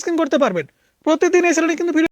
Screen করতে পারবেন। প্রতিদিন এই চ্যানেলে কিন্তু ভিডিও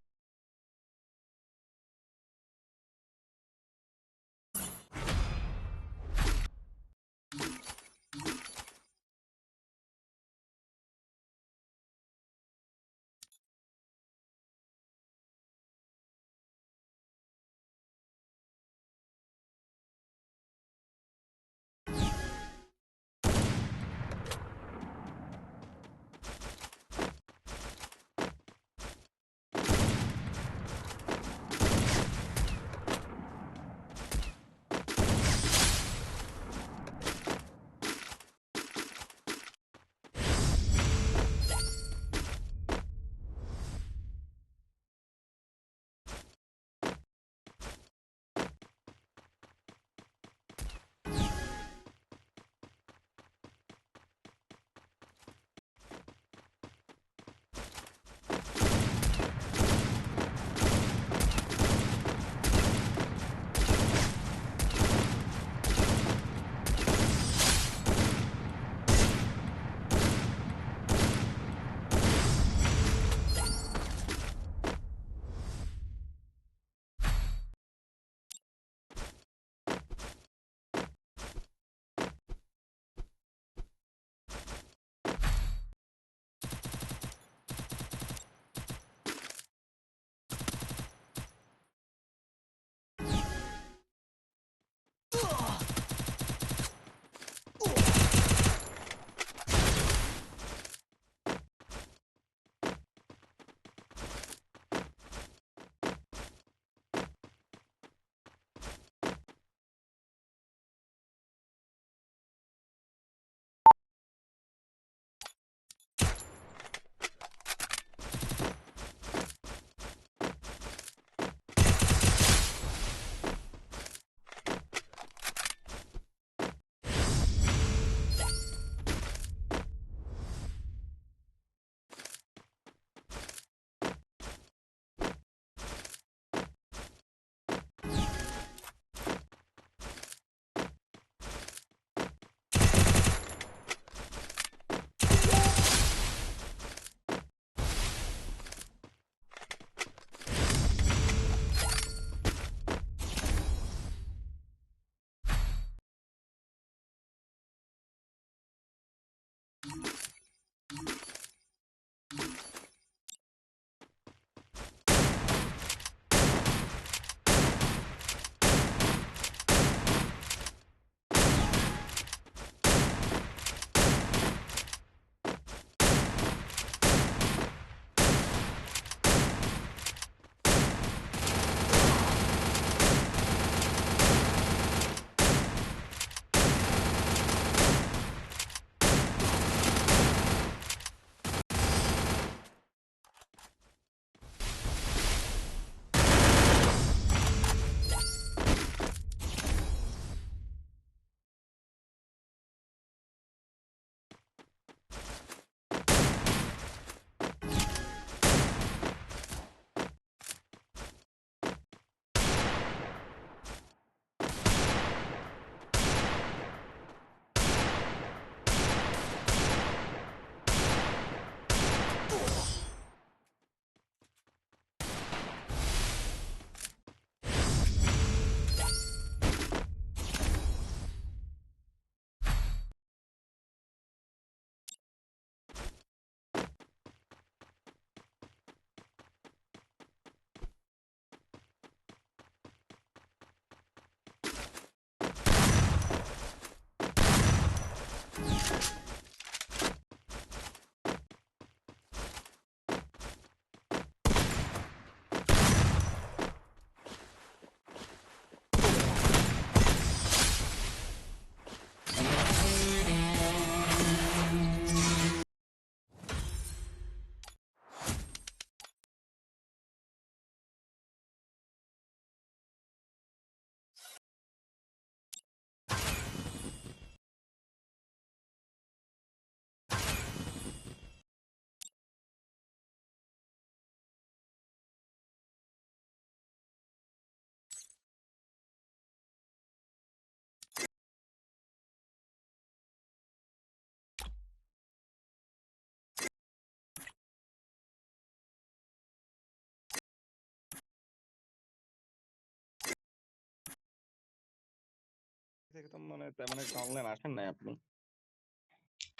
থেকে তো মানে তেমন একটা অনলাইন আসেন নাই আপনি?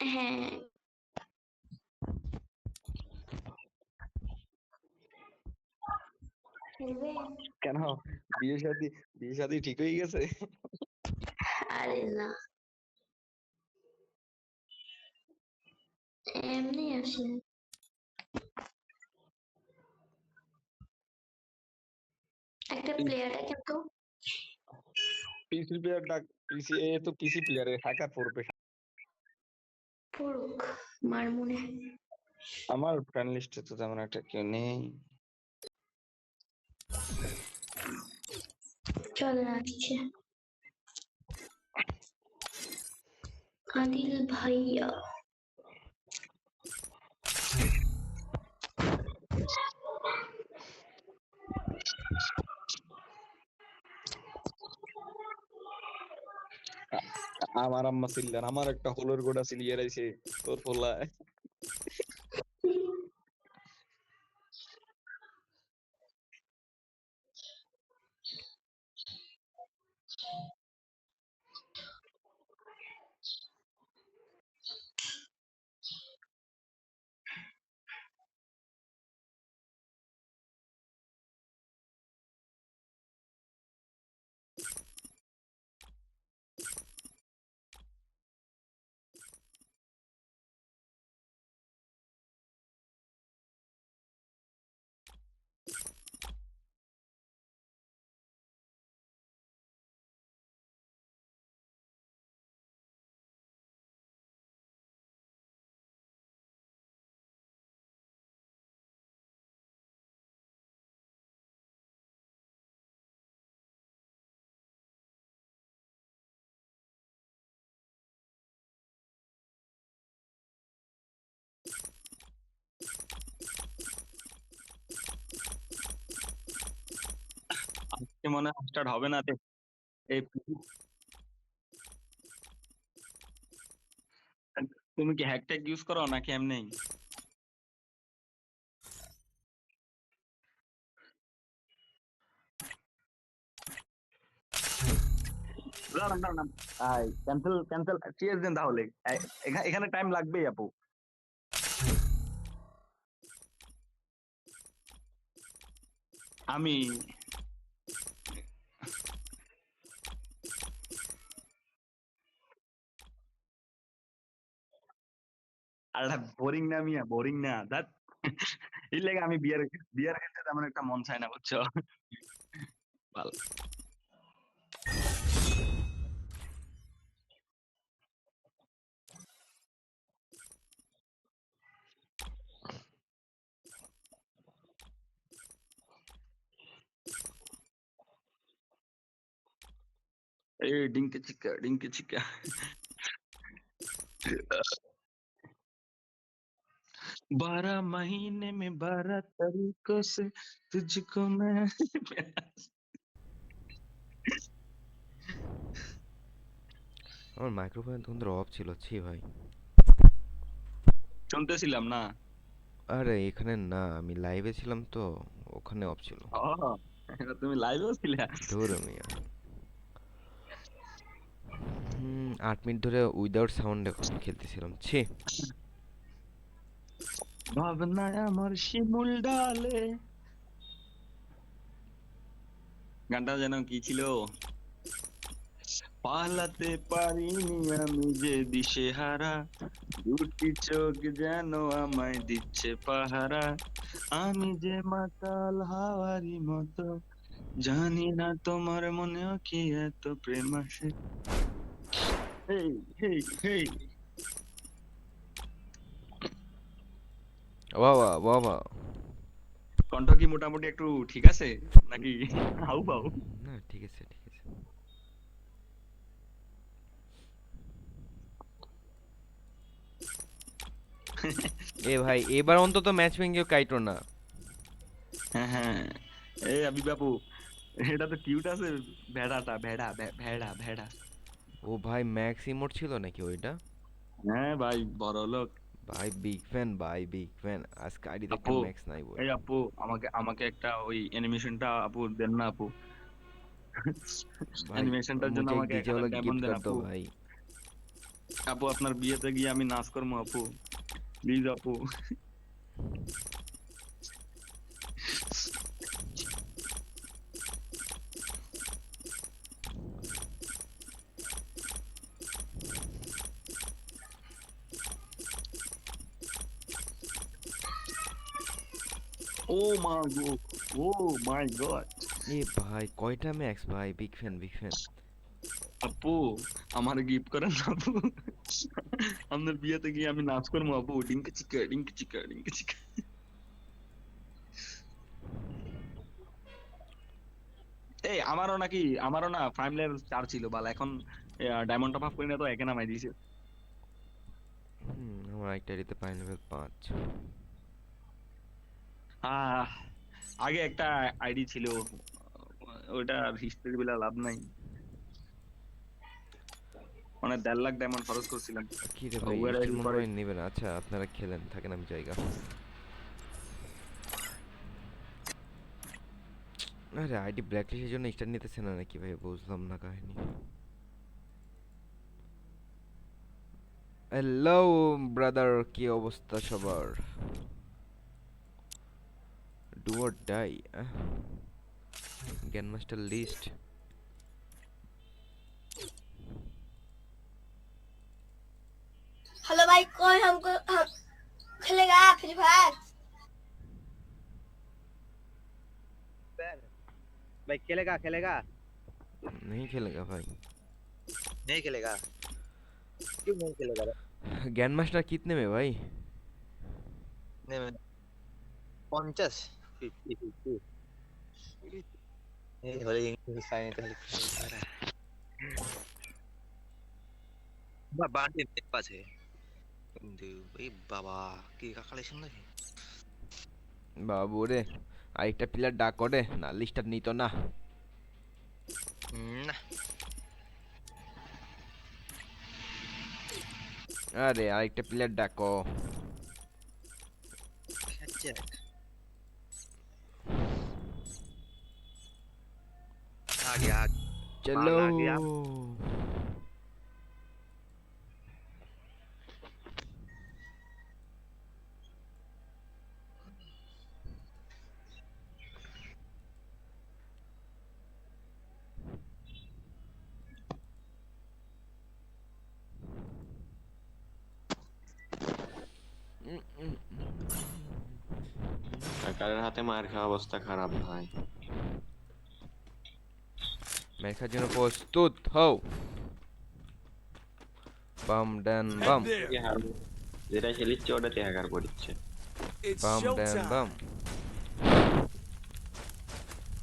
হ্যাঁ। কেন? বিয়ে শাদী বিয়ে শাদী ঠিক হয়ে গেছে? আরে না। এমনি আসি। একটা প্লেয়ারটা কিন্তু পিসি প্লেয়ার ডাক পিসি এ তো পিসি প্লেয়ার হ্যাকার পড়বে পড়ুক মার মনে আমার ফ্রেন্ড লিস্টে তো তেমন একটা কেউ নেই। চলে আসছে। আদিল ভাইয়া। আমার আম্মা ছিলেন আমার একটা হলোর গোড়া রাইছে তোর পোলা মনে হয় স্টার্ট হবে না। এই তুমি কি ইউজ করো নাকি এমনি? ক্যান্সেল তাহলে। এখানে টাইম লাগবেই আপু। আমি আল্লাহ বোরিং না মিয়া বোরিং না। দ্যাট এর লাগে আমি বিয়ার বিয়ার খেলতে তেমন একটা মন চায় না, বুঝছ? ভালো। এই ডিঙ্কে চিকা ডিঙ্কে চিকা बारह महीने में बारह तरीकों से तुझको मैं আমার মাইক্রোফোন তখন ধরে অফ ছিল ছি ভাই শুনতেছিলাম না আরে এখানে না আমি লাইভে ছিলাম তো ওখানে অফ ছিল ও তুমি লাইভেও ছিলে ধরে মিয়া হুম আট মিনিট ধরে উইদাউট সাউন্ডে খেলতেছিলাম ছি ভাবনায় আমার শিমুল ডালে। গানটা যেন কি ছিল? পালাতে পারিনি আমি যে দিশেহারা। দুটি চোখ যেন আমায় দিচ্ছে পাহারা। আমি যে মাতাল হাওয়ারি মতো, জানি না তোমার মনেও কি এত প্রেম আসে বাবা বাবা। কণ্ঠ কি মোটামুটি একটু ঠিক আছে? নাকি হাউ না ঠিক আছে ঠিক আছে। এ ভাই এবার অন্তত ম্যাচ ভেঙে কাইটো না। হ্যাঁ হ্যাঁ। এই আবি বাবু এটা তো কিউট আছে। ভেড়াটা ভেড়া ভেড়া ভেড়া। ও ভাই ম্যাক্স ইমোট ছিল নাকি ওইটা? হ্যাঁ ভাই বড় লোক ভাই বিগ ফ্যান ভাই বিগ ফ্যান আজকে আইডিতে দেখো ম্যাক্স নাই বল এই আপু আমাকে আমাকে একটা ওই অ্যানিমেশনটা আপু দেন না আপু। অ্যানিমেশনটার জন্য আমাকে একটা দেন আপু। ভাই। আপু আপনার বিয়েতে গিয়ে আমি নাচ করব আপু। প্লিজ আপু। ও মাই গড ও মাই গড। এ ভাই কয়টা ম্যাক্স ভাই? বিগ ফ্যান বিগ ফ্যান আপু আমার গিফট করেন আপু। বিয়েতে গিয়ে আমি নাচ করব আপু। ডিঙ্ক চিকা ডিঙ্ক চিকা ডিঙ্ক চিকা। এই আমারও নাকি আমারও না প্রাইম লেভেল চার ছিল বাল। এখন ডায়মন্ড টপ আপ করি না তো একে নামাই দিয়েছে। হুম, আমার একটা দিতে পাই লেভেল পাঁচ। আগে একটা আইডি ছিল। ওটা হিস্ট্রি বলে লাভ নাই। মানে দেড় লাখ ডায়মন্ড খরচ করছিলাম। কি রে ভাই মনে হয় নেবে আচ্ছা আপনারা খেলেন থাকেন আমি জায়গা। আরে আইডি ব্ল্যাকলিস্টের জন্য স্টার নিতেছে না নাকি ভাই? বুঝলাম না কাহিনী। হ্যালো ব্রাদার কি অবস্থা সবার? do or die eh? Game master list. Hello भाई कौन हमको हम खेलेगा Free Fire. भाई खेलेगा खेलेगा? नहीं खेलेगा भाई। नहीं खेलेगा? क्यों नहीं खेलेगा ज्ञान मास्टर कितने में भाई? नहीं मैं पंचस 52. Ini huli yung isa nito. Babaan din pa siya. Hindi, ay baba. Kikakalisyon na eh. বাবু রে আরেকটা প্লেয়ার ডাক করে না লিস্টটা নিত না না আরে আরেকটা প্লেয়ার ডাকো আচ্ছা আগে চলো লাগে আপ। উম, উম, সরকারের হাতে মেখার জন্য প্রস্তুত হও। বাম ডান বাম। যেটা খেলিচ্ছে ওটাতে হ্যাকার বাম ডান বাম।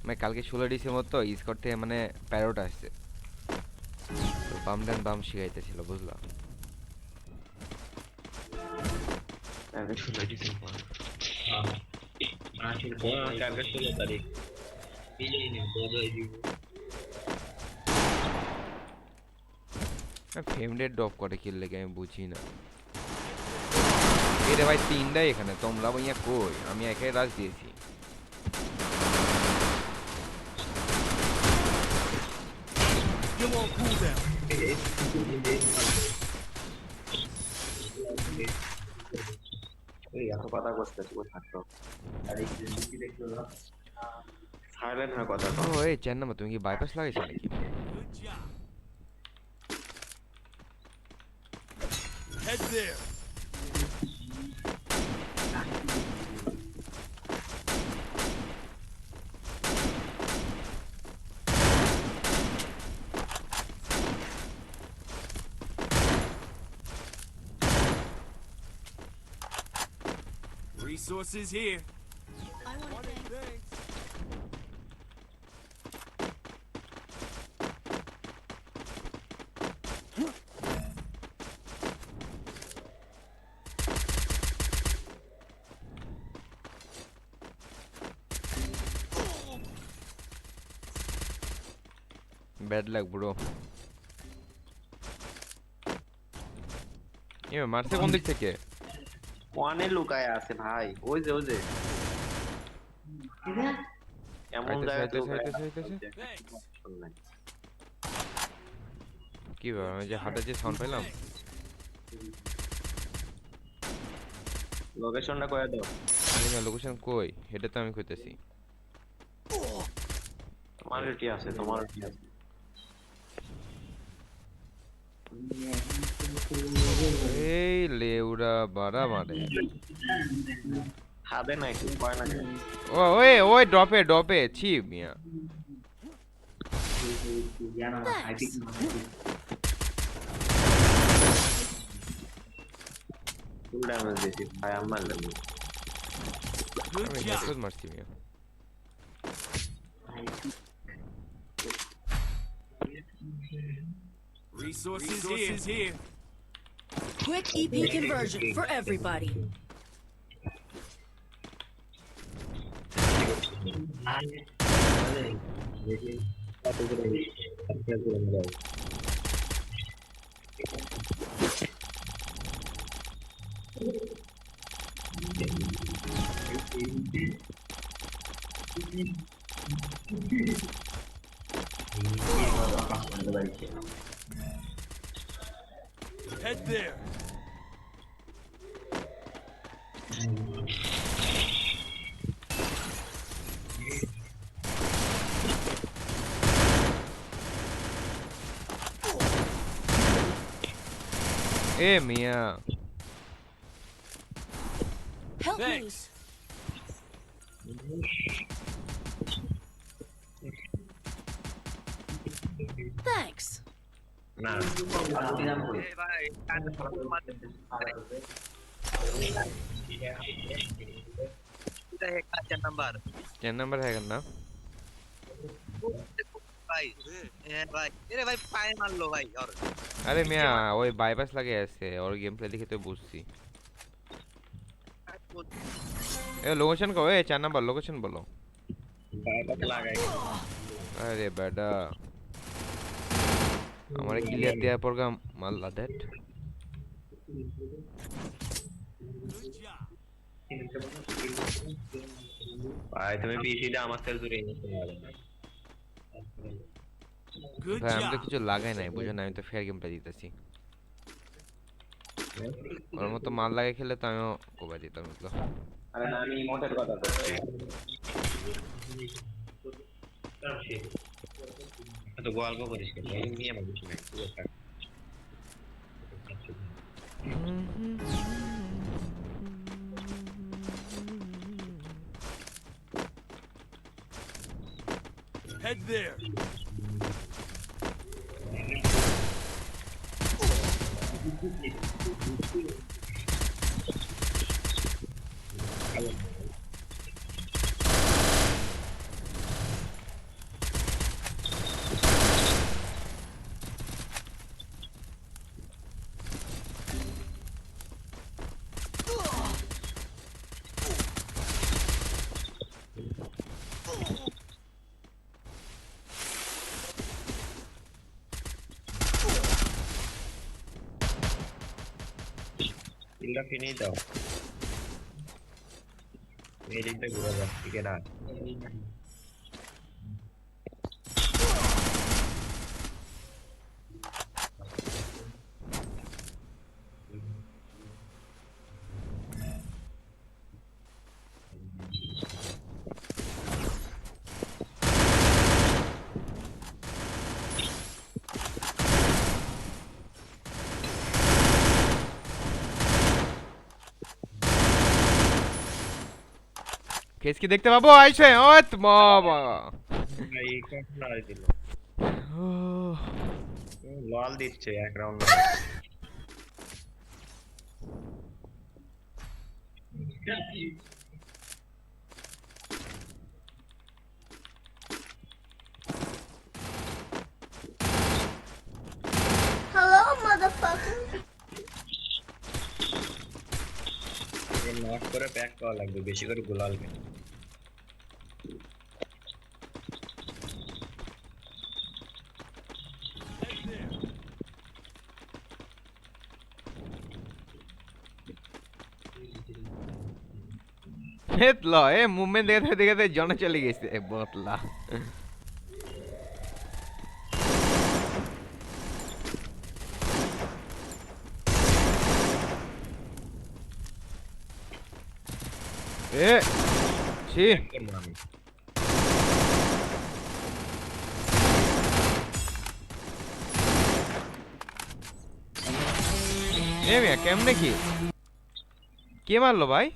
মানে কালকে ষোলো ডিসেম্বর তো স্কট থেকে মানে প্যারোট আসছে। তো বাম ডান বাম শিখাইতেছিল বুঝলাম ডিসেম্বর। ফ্রেম রেট ড্রপ করে কি লেগে আমি বুঝি না? এরে ভাই তিনটাই এখানে তোমরা ভাইয়া কই? আমি একাই রাজ দিয়েছি। সাইলেন্ট হয়ে কথা ও এই চার নাম্বার তুমি কি বাইপাস লাগাইছো নাকি? Head there. Resources here. Bad lag bro এ মারছে কোন দিক থেকে ওয়ানে লুকায় আছে ভাই ওই যে ওই যে এমন জায়গায়। কি ব্যাপার আমি যে হাঁটার যে সাউন্ড পেলাম লোকেশনটা কয়ে দাও আমি না লোকেশন কই এটা তো আমি কইতেছি তোমার কি আছে তোমার কি আছে এই লেউড়া বাড়া মারে খাবে না একটু কয় না কেন? ও ওই ওই ড্রপে ড্রপে ছি মিয়া ফুল ড্যামেজ দিয়েছি ভাই আমার লাগবে Good আমি job. হেডশট মারছি মিয়া Resources, here. Quick EP conversion for everybody. A Mia Help me. Thanks. Thanks. না এ ভাই কানে হ্যাঁ ভাই। এরে ভাই পায়ে মারলো ভাই আর আরে মিয়া ওই বাইপাস লাগে আছে ওর গেম প্লে দেখে তো বুঝছি। এ লোকেশন কো এ চার নাম্বার লোকেশন বলো। লাগাই। আরে বেডা আমারে ক্লিয়ার দেওয়ার পর গা মাল্লা দ্যাট ভাই তুমি পিসিটা আমার সেল জুড়ে নিতে পারো Good ভাই আমি তো কিছু লাগাই নাই বুঝো না আমি তো ফেয়ার গেম প্লে দিতেছি। ওর মতো মাল লাগে খেলে তো আমিও কোবা দিতাম এগুলো আরে না আমি ইমোটের কথা বলছি। তো গল্প করিস কেন? এই নিয়ে Head there. filo finito. Mira, y te así que nada. Case কি দেখতে পাবো? আইছে ওত বাবা। এই কখন আর দিল। লল দিচ্ছে এক রাউন্ড Hello, motherfucker. নক করে প্যাক করা লাগবে বেশি করে গুলাল কেন হেত ল এ মুভমেন্ট দেখাতে দেখাতে জনে চলে গেছে। এ, বটলা। এ, ছি। এ মিয়া, কেমনে কি? কে মারলো ভাই?